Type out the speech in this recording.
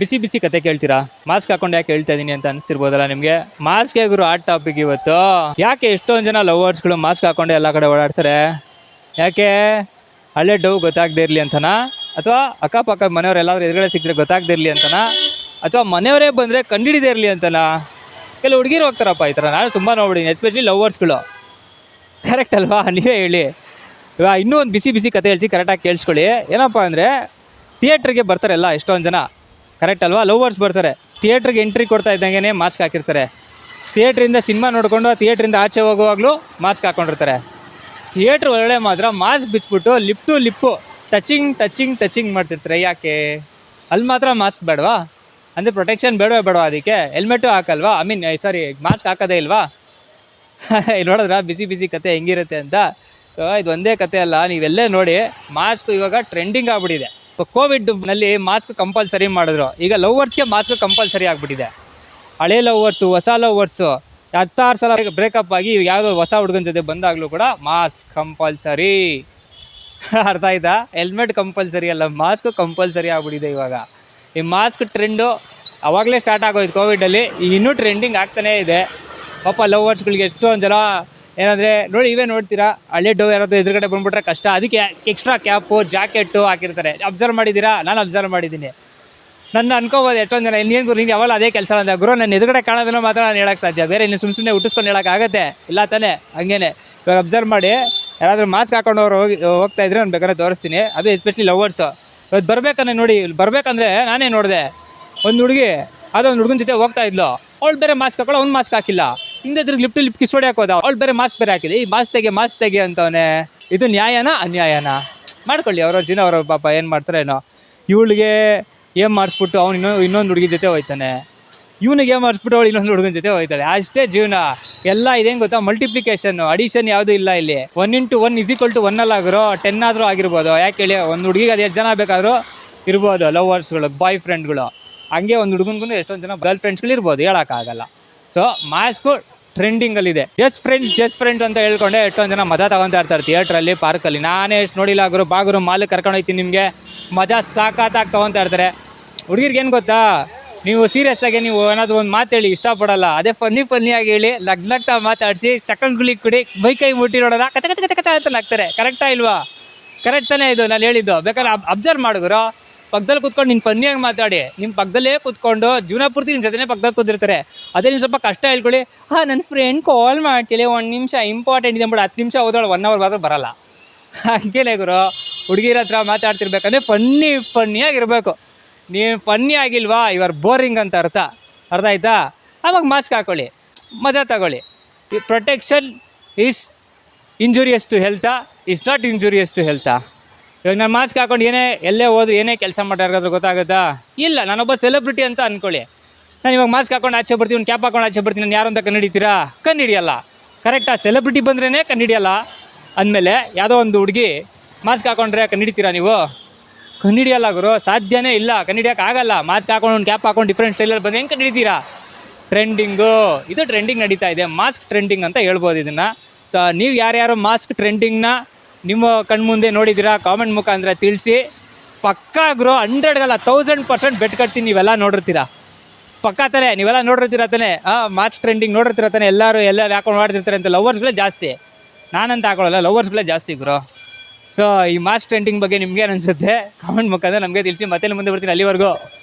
ಬಿಸಿ ಬಿಸಿ ಕತೆ ಕೇಳ್ತೀರಾ? ಮಾಸ್ಕ್ ಹಾಕೊಂಡು ಯಾಕೆ ಹೇಳ್ತಾ ಇದೀನಿ ಅಂತ ಅನಿಸ್ತಿರ್ಬೋದಲ್ಲ ನಿಮಗೆ? ಮಾಸ್ಕ್ ಗುರು ಆಟ್ ಟಾಪಿಕ್ ಇವತ್ತು? ಯಾಕೆ ಎಷ್ಟೊಂದು ಜನ ಲವರ್ಸ್ಗಳು ಮಾಸ್ಕ್ ಹಾಕೊಂಡು ಎಲ್ಲ ಕಡೆ ಓಡಾಡ್ತಾರೆ? ಯಾಕೆ? ಹಳೆ ಡವ್ ಗೊತ್ತಾಗದೇ ಇರಲಿ ಅಂತನಾ? ಅಥವಾ ಅಕ್ಕಪಕ್ಕ ಮನೆಯವ್ರು ಎಲ್ಲಾದ್ರೂ ಎದುರುಗಡೆ ಸಿಕ್ಕರೆ ಗೊತ್ತಾಗದೇ ಇರಲಿ ಅಂತನಾ? ಅಥವಾ ಮನೆಯವರೇ ಬಂದರೆ ಕಂಡಿಡಿದೇ ಇರಲಿ ಅಂತನಾ? ಕೆಲವು ಹುಡುಗಿರು ಹೋಗ್ತಾರಪ್ಪ ಈ ಥರ. ನಾನು ತುಂಬ ನೋಡ್ಬಿಟ್ಟಿನಿ ಎಸ್ಪೆಷಲಿ ಲವರ್ಸ್ಗಳು ಕರೆಕ್ಟ್ ಅಲ್ವಾ? ನೀವೇ ಹೇಳಿ. ಇವಾಗ ಇನ್ನೂ ಒಂದು ಬಿಸಿ ಬಿಸಿ ಕತೆ ಹೇಳ್ತೀವಿ ಕರೆಕ್ಟಾಗಿ ಕೇಳಿಸ್ಕೊಳ್ಳಿ. ಏನಪ್ಪ ಅಂದರೆ ಥಿಯೇಟ್ರಿಗೆ ಬರ್ತಾರಲ್ಲ ಎಷ್ಟೊಂದು ಜನ. ಕರೆಕ್ಟ್ ಅಲ್ವಾ? ಲವರ್ಸ್ ಬರ್ತಾರೆ. ಥಿಯೇಟ್ರಿಗೆ ಎಂಟ್ರಿ ಕೊಡ್ತಾ ಇದ್ದಂಗೆ ಮಾಸ್ಕ್ ಹಾಕಿರ್ತಾರೆ. ಥಿಯೇಟ್ರಿಂದ ಸಿನಿಮಾ ನೋಡಿಕೊಂಡು ಥಿಯೇಟ್ರಿಂದ ಆಚೆ ಹೋಗುವಾಗಲೂ ಮಾಸ್ಕ್ ಹಾಕ್ಕೊಂಡಿರ್ತಾರೆ ಥಿಯೇಟ್ರ್ ಒಳಗಡೆ ಮಾತ್ರ mask ಬಿಚ್ಚಿಬಿಟ್ಟು lip to lip touching touching touching ಮಾಡ್ತಿರ್ತಾರೆ. ಯಾಕೆ? ಅಲ್ಲಿ ಮಾತ್ರ ಮಾಸ್ಕ್ ಬೇಡವಾ? ಅಂದರೆ ಪ್ರೊಟೆಕ್ಷನ್ ಬೇಡವೇ ಬೇಡವಾ ಅದಕ್ಕೆ? ಹೆಲ್ಮೆಟು ಹಾಕಲ್ವಾ? ಐ ಮೀನ್ ಸಾರಿ ಮಾಸ್ಕ್ ಹಾಕೋದೇ ಇಲ್ವಾ? ಇಲ್ಲಿ ನೋಡಿದ್ರ? ಬಿಸಿ ಬಿಸಿ ಕತೆ ಹೆಂಗಿರುತ್ತೆ ಅಂತ? ಇದು ಒಂದೇ ಕತೆ ಅಲ್ಲ. ನೀವೆಲ್ಲೇ ನೋಡಿ ಮಾಸ್ಕ್ ಇವಾಗ ಟ್ರೆಂಡಿಂಗ್ ಆಗ್ಬಿಟ್ಟಿದೆ. ಕೋವಿಡ್ನಲ್ಲಿ ಮಾಸ್ಕ್ ಕಂಪಲ್ಸರಿ ಮಾಡಿದ್ರು. ಈಗ ಲವರ್ಸ್ಗೆ ಮಾಸ್ಕ್ ಕಂಪಲ್ಸರಿ ಆಗ್ಬಿಟ್ಟಿದೆ. ಹಳೆ ಲವರ್ಸು ಹೊಸ ಲವರ್ಸು ಹತ್ತಾರು ಸಲ ಬ್ರೇಕಪ್ ಆಗಿ ಯಾವುದೋ ಹೊಸ ಹುಡುಗನ ಜೊತೆ ಬಂದಾಗಲೂ ಕೂಡ ಮಾಸ್ಕ್ ಕಂಪಲ್ಸರಿ ಅರ್ಥ ಆಯ್ತಾ? ಹೆಲ್ಮೆಟ್ ಕಂಪಲ್ಸರಿ ಅಲ್ಲ ಮಾಸ್ಕ್ ಕಂಪಲ್ಸರಿ ಆಗ್ಬಿಟ್ಟಿದೆ ಇವಾಗ. ಈ ಮಾಸ್ಕ್ ಟ್ರೆಂಡು ಅವಾಗಲೇ ಸ್ಟಾರ್ಟ್ ಆಗೋಯ್ತು ಕೋವಿಡಲ್ಲಿ ಇನ್ನೂ ಟ್ರೆಂಡಿಂಗ್ ಆಗ್ತಾನೇ ಇದೆ. ಪಾಪ ಲವರ್ಸ್ಗಳಿಗೆ ಎಷ್ಟೊಂದು ಜನ ಏನಂದರೆ ನೋಡಿ ಇವೇ ನೋಡ್ತೀರಾ, ಹಳ್ಳಿ ಡೋ ಯಾರಾದರೂ ಎದುರುಗಡೆ ಬಂದ್ಬಿಟ್ರೆ ಕಷ್ಟ. ಅದಕ್ಕೆ ಎಕ್ಸ್ಟ್ರಾ ಕ್ಯಾಪು ಜಾಕೆಟು ಹಾಕಿರ್ತಾರೆ. ಅಬ್ಸರ್ವ್ ಮಾಡಿದ್ದೀರಾ? ನಾನು ಅಬ್ಸರ್ವ್ ಮಾಡಿದ್ದೀನಿ. ನನ್ನ ಅನ್ಕೋಬೋದು ಎಷ್ಟೊಂದು ಜನ ಇನ್ನೇನು ಗುರು ನೀನು ಯಾವಾಗ ಅದೇ ಕೆಲಸ ಅಂತ ಗುರು, ನನ್ನ ಎದುರುಗಡೆ ಕಾಣೋದನ್ನ ಮಾತ್ರ ನಾನು ಹೇಳೋಕ್ಕೆ ಸಾಧ್ಯ. ಬೇರೆ ಇನ್ನು ಸುಮ್ಮ ಸುಮ್ಮನೆ ಹುಟ್ಟಿಸ್ಕೊಂಡು ಹೇಳೋಕ್ಕಾಗತ್ತೆ ಇಲ್ಲ ತಾನೇ? ಹಂಗೇನೆ. ಇವಾಗ ಅಬ್ಸರ್ವ್ ಮಾಡಿ, ಯಾರಾದರೂ ಮಾಸ್ಕ್ ಹಾಕೊಂಡು ಅವ್ರು ಹೋಗಿ, ಹೋಗ್ತಾ ಇದ್ರೆ ನಾನು ಬೇಕಾದ್ರೆ ತೋರಿಸ್ತೀನಿ. ಅದು ಎಸ್ಪೆಷಲಿ ಲವರ್ಸು ಇವತ್ತು ಬರ್ಬೇಕಂದ್ರೆ ನೋಡಿ ಇಲ್ಲಿ ಬರ್ಬೇಕಂದ್ರೆ ನಾನೇ ನೋಡಿದೆ. ಒಂದು ಹುಡುಗಿ, ಅದೊಂದು ಹುಡುಗನ ಜೊತೆ ಹೋಗ್ತಾ ಇದ್ಲು. ಅವಳು ಬೇರೆ ಮಾಸ್ಕ್ ಹಾಕೊಳ್ಳೋ, ಅವ್ನು ಮಾಸ್ಕ್ ಹಾಕಿಲ್ಲ. ಹಿಂದೆ ತಿರುಗಿ ಲಿಫ್ಟ್ ಲಿಫ್ಟ್ ಕಿಸೋಡಿ ಹಾಕೋದ, ಅವಳು ಬೇರೆ ಮಾಸ್ಕ್ ಬೇರೆ ಹಾಕಿದೆ. ಈ ಮಾಸ್ಕ್ ತೆಗೆ ಮಾಸ್ಕ್ ತೆಗೆ ಅಂತವನೇ. ಇದು ನ್ಯಾಯನಾ, ಅನ್ಯಾಯನಾ? ಮಾಡ್ಕೊಳ್ಳಿ ಅವ್ರವ್ರ ಜೀವನ, ಅವ್ರ ಪಾಪ ಏನು ಮಾಡ್ತಾರೇನೋ ಇವಳಿಗೆ ಏನು ಮಾಡಿಸ್ಬಿಟ್ಟು ಅವ್ನು ಇನ್ನೊ, ಇನ್ನೊಂದು ಹುಡುಗಿ ಜೊತೆ ಹೋಯ್ತಾನೆ. ಇವನಿಗೆ ಏನು ಮಾಡಿಸ್ಬಿಟ್ಟು ಅವಳು ಇನ್ನೊಂದು ಹುಡುಗನ ಜೊತೆ ಹೋಯ್ತಾಳೆ. ಅಷ್ಟೇ ಜೀವನ. ಎಲ್ಲ ಇದೇನು ಗೊತ್ತಾ? ಮಲ್ಟಿಪ್ಲಿಕೇಶನ್ ಅಡಿಷನ್ ಯಾವುದೂ ಇಲ್ಲ ಇಲ್ಲಿ. One into one is equal to one ಅಲ್ಲಾಗಿರೋ ten ಆದರೂ ಆಗಿರ್ಬೋದು. ಯಾಕೆ ಹೇಳಿ? ಒಂದು ಹುಡುಗಿಗೆ ಅದು ಎಷ್ಟು ಜನ ಬೇಕಾದರೂ ಇರ್ಬೋದು. ಲವರ್ಸ್ಗಳು ಬಾಯ್ ಫ್ರೆಂಡ್ಗಳು ಹಂಗೆ ಒಂದು ಹುಡುಗನ್ಗೂ ಎಷ್ಟೊಂದು ಜನ ಗರ್ಲ್ ಫ್ರೆಂಡ್ಸ್ಗಳು ಇರ್ಬೋದು. ಹೇಳೋಕ್ಕಾಗಲ್ಲ. ಸೊ ಮಾಸ್ಕು ಟ್ರೆಂಡಿಂಗಲ್ಲಿದೆ. ಜಸ್ಟ್ ಫ್ರೆಂಡ್ಸ್ ಜಸ್ಟ್ ಫ್ರೆಂಡ್ಸ್ ಅಂತ ಹೇಳ್ಕೊಂಡೆ ಎಷ್ಟೊಂದು ಜನ ಮಜಾ ತಗೊತಾ ಇರ್ತಾರೆ ಥಿಯೇಟ್ರಲ್ಲಿ ಪಾರ್ಕಲ್ಲಿ ನಾನೇ ಎಷ್ಟು ನೋಡಿಲ್ಲ ಗುರು, ಬಾಗುರು, ಮಾಲ್ ಕರ್ಕೊಂಡು ಹೋಗ್ತೀನಿ ನಿಮಗೆ. ಮಜಾ ಸಾಕಾತಾಗಿ ತೊಗೊತಾ ಇರ್ತಾರೆ. ಹುಡುಗಿರ್ಗೆ ಏನು ಗೊತ್ತಾ? ನೀವು ಸೀರಿಯಸ್ ಆಗಿ ನೀವು ಏನಾದರೂ ಒಂದು ಮಾತು ಹೇಳಿ, ಇಷ್ಟಪಡಲ್ಲ. ಅದೇ ಫನ್ನಿ ಫನ್ನಿಯಾಗಿ ಹೇಳಿ ಲಗ್ ಮಾತಾಡಿಸಿ, ಚಕ್ಕನ್ ಗುಳಿ ಕುಡಿ, ಮೈ ಕೈ ಮುಟ್ಟಿ ನೋಡೋಣ ಕಚ ಕಚ ಕಚ ಕಚ ಅಂತ ಲಾಗ್ತಾರೆ ಕರೆಕ್ಟಾ ಇಲ್ವಾ? ಕರೆಕ್ಟ್ ತಾನೇ ಇದು ನಾನು ಹೇಳಿದ್ದು. ಬೇಕಾದ್ರೆ ಅಬ್ಸರ್ವ್ ಮಾಡಿದ್ರು ಪಕ್ಕದಲ್ಲಿ ಕೂತ್ಕೊಂಡು ನಿನ್ನ ಫನ್ನಿಯಾಗಿ ಮಾತಾಡಿ. ನಿಮ್ಮ ಪಕ್ಕದಲ್ಲೇ ಕೂತ್ಕೊಂಡು ಜೀವನ ಪೂರ್ತಿ ನಿಮ್ಮ ಜೊತೆನೇ ಪಕ್ಕದಲ್ಲಿ ಕೂತಿರ್ತಾರೆ. ಅದೇ ನೀವು ಸ್ವಲ್ಪ ಕಷ್ಟ ಹೇಳ್ಕೊಳ್ಳಿ ಹಾಂ ನನ್ನ ಫ್ರೆಂಡ್ ಕಾಲ್ ಮಾಡ್ತೀಳಿ ಒಂದು ನಿಮಿಷ ಇಂಪಾರ್ಟೆಂಟ್ ಇದೆ ಬಿಡು ಹತ್ತು ನಿಮಿಷ ಹೋದಳು ಒನ್ ಅವರ್ ಮಾತ್ರ ಬರಲ್ಲ. ಹಂಗೇನೆ ಗುರು, ಹುಡುಗಿರ ಹತ್ರ ಮಾತಾಡ್ತಿರ್ಬೇಕಂದ್ರೆ ಫನ್ನಿ ಫನ್ನಿಯಾಗಿರಬೇಕು ನೀವು ಫನ್ನಿ ಆಗಿಲ್ವಾ? ಇವರು ಬೋರಿಂಗ್ ಅಂತ ಅರ್ಥ. ಅರ್ಥ ಆಯ್ತಾ? ಆವಾಗ ಮಾಸ್ಕ್ ಹಾಕೊಳ್ಳಿ. ಮಜಾ ತಗೊಳ್ಳಿ. ಪ್ರೊಟೆಕ್ಷನ್ ಈಸ್ ಇಂಜುರಿಯಸ್ ಟು ಹೆಲ್ತಾ ಇಸ್ ನಾಟ್ ಇಂಜುರಿಯಸ್ ಟು ಹೆಲ್ತಾ ಇವಾಗ ನಾನು ಮಾಸ್ಕ್ ಹಾಕೊಂಡು ಏನೇ, ಎಲ್ಲೇ ಹೋದ್ರು ಏನೇ ಕೆಲಸ ಮಾಡೋರ್ಗಾದ್ರೂ ಗೊತ್ತಾಗುತ್ತಾ? ಇಲ್ಲ, ನಾನೊಬ್ಬ ಸೆಲೆಬ್ರಿಟಿ ಅಂತ ಅನ್ಕೊಳ್ಳಿ. ನಾನು ಇವಾಗ ಮಾಸ್ಕ್ ಹಾಕೊಂಡು ಆಚೆ ಬರ್ತೀನಿ, ಒಂದು ಕ್ಯಾಪ್ ಹಾಕೊಂಡು ಆಚೆ ಬರ್ತೀನಿ, ನಾನು ಯಾರು ಅಂತ ಕಂಡುಹಿಡಿತೀರಾ ಕಂಡುಹಿಡಿಯಲ್ಲ ಕರೆಕ್ಟಾ ಸೆಲೆಬ್ರಿಟಿ ಬಂದ್ರೇ ಕಂಡುಹಿಡಿಯಲ್ಲ ಅಂದಮೇಲೆ ಯಾವುದೋ ಒಂದು ಹುಡುಗಿ ಮಾಸ್ಕ್ ಹಾಕೊಂಡ್ರೆ ಕಂಡುಹಿಡಿತೀರಾ ನೀವು? ಕಂಡುಹಿಡಿಯಲ್ಲ ಗುರು, ಸಾಧ್ಯನೇ ಇಲ್ಲ. ಆಗಲ್ಲ. ಮಾಸ್ಕ್ ಹಾಕೊಂಡು, ಒಂದು ಕ್ಯಾಪ್ ಹಾಕೊಂಡು ಡಿಫ್ರೆಂಟ್ ಸ್ಟೈಲಲ್ಲಿ ಬಂದು ಹೆಂಗೆ ಕಂಡುಹಿಡಿತೀರಾ ಟ್ರೆಂಡಿಂಗು ಇದು ಟ್ರೆಂಡಿಂಗ್ ನಡೀತಾ ಇದೆ. ಮಾಸ್ಕ್ ಟ್ರೆಂಡಿಂಗ್ ಅಂತ ಹೇಳ್ಬೋದು ಇದನ್ನು. ಸೊ ನೀವು ಯಾರ್ಯಾರು ಮಾಸ್ಕ್ ಟ್ರೆಂಡಿಂಗ್ನ ನಿಮ್ಮ ಕಣ್ಮುಂದೆ ನೋಡಿದ್ದೀರಾ? ಕಾಮೆಂಟ್ ಮುಖಾಂತರ ತಿಳಿಸಿ. ಪಕ್ಕಾ ಗ್ರೋ ಹಂಡ್ರೆಡ್ಗಲ್ಲ ತೌಸಂಡ್ ಪರ್ಸೆಂಟ್ ಬೆಟ್ ಕಟ್ತೀನಿ, ನೀವೆಲ್ಲ ನೋಡಿರ್ತೀರಾ? ಪಕ್ಕಾ ತಾನೆ, ನೀವೆಲ್ಲ ನೋಡಿರ್ತೀರ ತಾನೆ? ಹಾಂ ಮಾರ್ಚ್ ಟ್ರೆಂಡಿಂಗ್ ನೋಡಿರ್ತೀರ ತಾನೆ? ಎಲ್ಲರೂ ಎಲ್ಲರೂ ಹಾಕೊಂಡು ಮಾಡ್ತಿರ್ತಾರೆ ಅಂತ ಲವರ್ಸ್ಗಳೇ ಜಾಸ್ತಿ. ನಾನಂತ ಹಾಕೊಳ್ಳಲ್ಲ ಲವರ್ಸ್ಗಳೇ ಜಾಸ್ತಿ ಗ್ರೋ. ಸೊ ಈ ಮಾರ್ಚ್ ಟ್ರೆಂಡಿಂಗ್ ಬಗ್ಗೆ ನಿಮ್ಗೆ ಏನು ಅನಿಸುತ್ತೆ? ಕಾಮೆಂಟ್ ಮುಖಾಂತರ ನಮಗೆ ತಿಳಿಸಿ. ಮತ್ತೆ ಮುಂದೆ ಬರ್ತೀನಿ ಅಲ್ಲಿವರೆಗೂ.